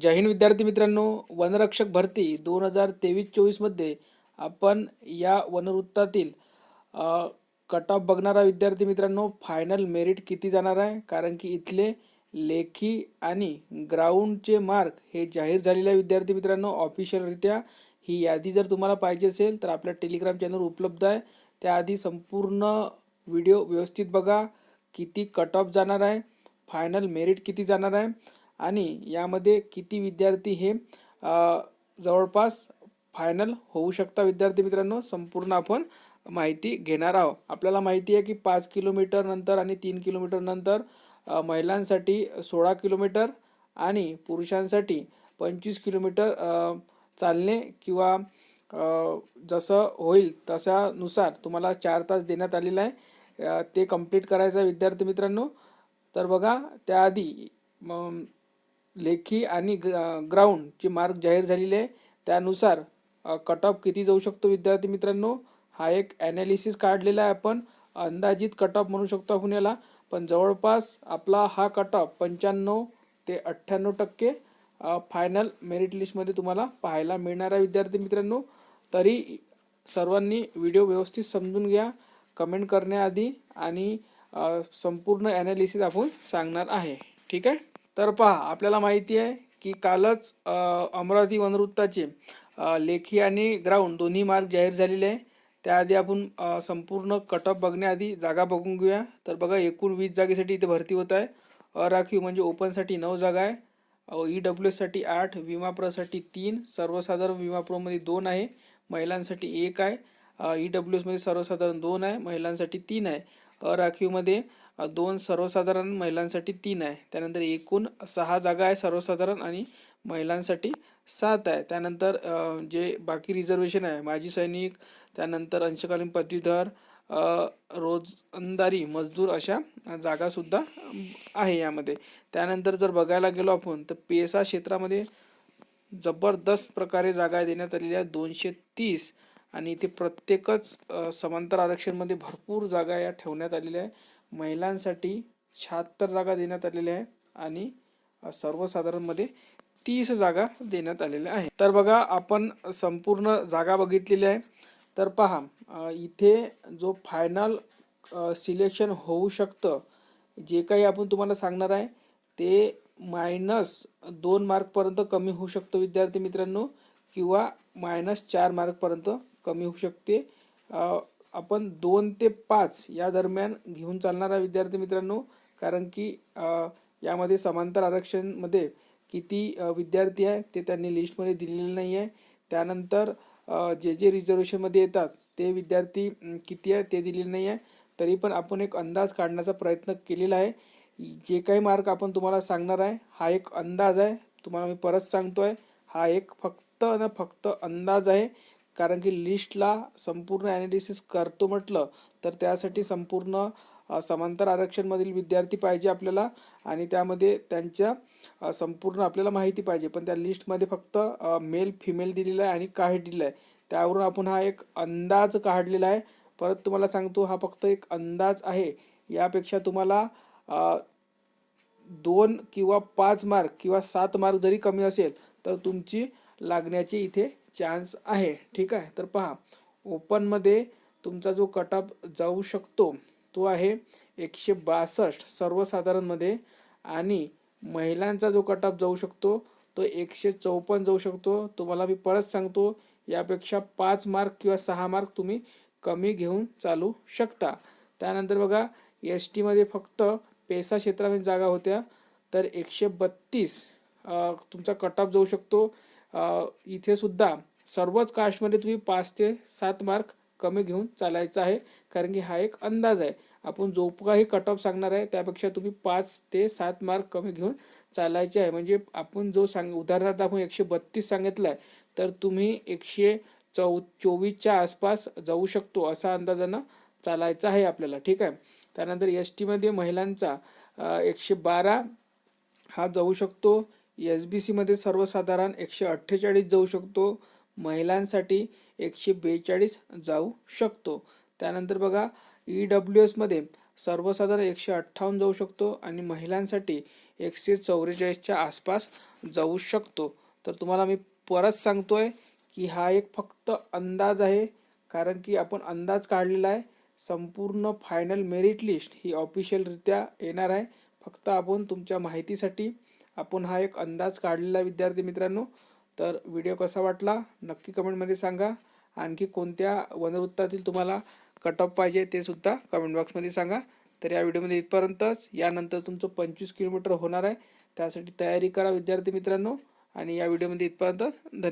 जय हिंद विद्यार्थी मित्रांनो वनरक्षक भरती दोन हजार तेवीस चोवीसमध्ये आपण या वनवृत्तातील कट ऑफ बघणारा विद्यार्थी मित्रांनो फायनल मेरिट किती जाणार आहे? कारण की इथले लेखी आणि ग्राउंडचे मार्क हे जाहीर झालेले विद्यार्थी मित्रांनो ऑफिशियलरित्या ही यादी जर तुम्हाला पाहिजे असेल तर आपल्या टेलिग्राम चॅनल उपलब्ध आहे. त्याआधी संपूर्ण व्हिडिओ व्यवस्थित बघा किती कट ऑफ जाणार आहे फायनल मेरिट किती जाणार आहे. आणि यामध्ये किती विद्यार्थी हे जवळपास फायनल होऊ शकता. विद्यार्थी मित्रांनो संपूर्ण आपण माहिती घेणार आहोत. आपल्याला माहिती आहे की पाच किलोमीटर नंतर आणि तीन किलोमीटर नंतर महिलांसाठी सोळा किलोमीटर आणि पुरुषांसाठी पंचवीस किलोमीटर चालणे किंवा जसं होईल तशानुसार तुम्हाला चार तास देण्यात आलेलं आहे. ते कंप्लीट करायचं आहे विद्यार्थी मित्रांनो. तर बघा त्याआधी लेखी आणि ग्राउंडचे मार्क जाहीर झालेले आहे. त्यानुसार कट ऑफ किती जाऊ शकतो विद्यार्थी मित्रांनो? हा एक ॲनालिसिस काढलेला आहे आपण. अंदाजित कट ऑफ म्हणू शकतो आपण याला. पण जवळपास आपला हा कट ऑफ पंच्याण्णव ते अठ्ठ्याण्णव टक्के फायनल मेरिट लिस्टमध्ये तुम्हाला पाहायला मिळणार आहे विद्यार्थी मित्रांनो. तरी सर्वांनी व्हिडिओ व्यवस्थित समजून घ्या कमेंट करण्याआधी आणि संपूर्ण ॲनालिसिस आपण सांगणार आहे. ठीक आहे? तर पहा आपल्याला माहिती आहे की कालच अमरावती वनवृत्ताचे लेखी आणि ग्राउंड दोन्ही मार्क जाहीर झालेले आहे. त्याआधी आपण संपूर्ण कटअप बघण्याआधी जागा बघून घेऊया. तर बघा एकूण वीस जागेसाठी इथे भरती होत आहे. अराखीव म्हणजे ओपनसाठी नऊ जागा आहे. ई डब्ल्यू एससाठी आठ विमाप्रोसाठी तीन सर्वसाधारण विमाप्रोमध्ये दोन आहे. महिलांसाठी एक आहे. ई डब्ल्यू एसमध्ये सर्वसाधारण दोन आहे. महिलांसाठी तीन आहे. अराखीवमध्ये दोन सर्वसाधारण महिलांसाठी तीन आहे. त्यानंतर एकूण सहा जागा आहे सर्वसाधारण आणि महिलांसाठी सात आहे. त्यानंतर जे बाकी रिझर्वेशन आहे माजी सैनिक त्यानंतर अंशकालीन पदवीधर रोजंदारी मजदूर अशा जागासुद्धा आहे यामध्ये. त्यानंतर जर बघायला गेलो आपण तर पेसा क्षेत्रामध्ये जबरदस्त प्रकारे जागा देण्यात आलेल्या दोनशे तीस आणि इथे प्रत्येकच समांतर आरक्षणमध्ये भरपूर जागा या ठेवण्यात आलेल्या आहे महिलांसाठी शहात्तर जागा देण्यात आलेल्या आहे आणि सर्वसाधारणमध्ये तीस जागा देण्यात आलेल्या आहे तर बघा आपण संपूर्ण जागा बघितलेली आहे. तर पहा इथे जो फायनल सिलेक्शन होऊ शकतं जे काही आपण तुम्हाला सांगणार आहे ते मायनस दोन मार्कपर्यंत कमी होऊ शकतं विद्यार्थी मित्रांनो. किंवा मायनस चार मार्कपर्यंत कमी होऊ शकते. आपण दोन ते पाच या दरम्यान घेऊन चालणारा विद्यार्थी मित्रांनो कारण की यामध्ये समांतर आरक्षणमध्ये किती विद्यार्थी आहे ते त्यांनी लिस्टमध्ये दिलेले नाही आहे. त्यानंतर जे जे रिझर्वेशनमध्ये येतात ते विद्यार्थी किती आहे ते दिलेले नाही आहे. तरी पण आपण एक अंदाज काढण्याचा प्रयत्न केलेला आहे. जे काही मार्क आपण तुम्हाला सांगणार आहे हा एक अंदाज आहे. तुम्हाला मी परत सांगतो आहे हा एक फक्त आणि फक्त अंदाज आहे. कारण की लिस्टला संपूर्ण ॲनालिसिस करतो म्हटलं तर त्यासाठी संपूर्ण समांतर आरक्षणमधील विद्यार्थी पाहिजे आपल्याला आणि त्यामध्ये त्यांच्या संपूर्ण आपल्याला माहिती पाहिजे. पण त्या लिस्टमध्ये फक्त मेल फिमेल दिलेलं आहे आणि काय दिलेलं आहे. त्यावरून आपण हा एक अंदाज काढलेला आहे. परत तुम्हाला सांगतो हा फक्त एक अंदाज आहे. यापेक्षा तुम्हाला दोन किंवा पाच मार्क किंवा सात मार्क जरी कमी असेल तर तुमची लागण्याची इथे चान्स आहे. ठीक आहे? तर पहा. ओपनमध्ये तुमचा जो कट ऑफ जाऊ शकतो तो आहे एकशे बासष्ट सर्वसाधारणमध्ये. आणि महिलांचा जो कट ऑफ जाऊ शकतो तो एकशे चौपन्न जाऊ शकतो. तुम्हाला मी परत सांगतो यापेक्षा पाच मार्क किंवा सहा मार्क तुम्ही कमी घेऊन चालू शकता. त्यानंतर बघा एस टीमध्ये फक्त पेसा क्षेत्रामध्ये जागा होत्या तर एकशे बत्तीस तुमचा कट ऑफ जाऊ शकतो. इथे सुद्धा सर्वच कास्टमध्ये तुम्ही पाच ते सात मार्क कमी घेऊन चालायचं आहे. कारण की हा एक अंदाज आहे. आपण जो काही कट ऑफ सांगणार आहे त्यापेक्षा तुम्ही पाच ते सात मार्क कमी घेऊन चालायचे आहे. म्हणजे आपण जो सांग उदाहरणार्थ आपण एकशे बत्तीस सांगितलं आहे तर तुम्ही एकशे चौ चोवीसच्या आसपास जाऊ शकतो असा अंदाजानं चालायचं आहे आपल्याला. ठीक आहे? त्यानंतर एस टीमध्ये महिलांचा एकशे बारा हा जाऊ शकतो. एस बी सीमध्ये सर्वसाधारण एकशे अठ्ठेचाळीस जाऊ शकतो. महिलांसाठी एकशे बेचाळीस जाऊ शकतो. त्यानंतर बघा ई डब्ल्यू एसमध्ये सर्वसाधारण एकशे अठ्ठावन्न जाऊ शकतो आणि महिलांसाठी एकशे चौवेचाळीसच्या आसपास जाऊ शकतो. तर तुम्हाला मी परत सांगतो आहे की हा एक फक्त अंदाज आहे कारण की आपण अंदाज काढलेला आहे. संपूर्ण फायनल मेरिट लिस्ट ही ऑफिशियलरित्या येणार आहे. फक्त आपण तुमच्या माहितीसाठी आपण हा एक अंदाज काढलेला विद्यार्थी मित्रांनो. तर व्हिडिओ कसा वाटला? नक्की कमेंटमध्ये सांगा. आणखी कोणत्या वनवृत्तातील तुम्हाला कट ऑफ पाहिजे ते सुद्धा कमेंट बॉक्समध्ये सांगा. तर या व्हिडिओमध्ये इथपर्यंतच. यानंतर तुमचं पंचवीस किलोमीटर होणार आहे. त्यासाठी तयारी करा विद्यार्थी मित्रांनो. आणि या व्हिडिओमध्ये इथपर्यंतच. धन्यवाद.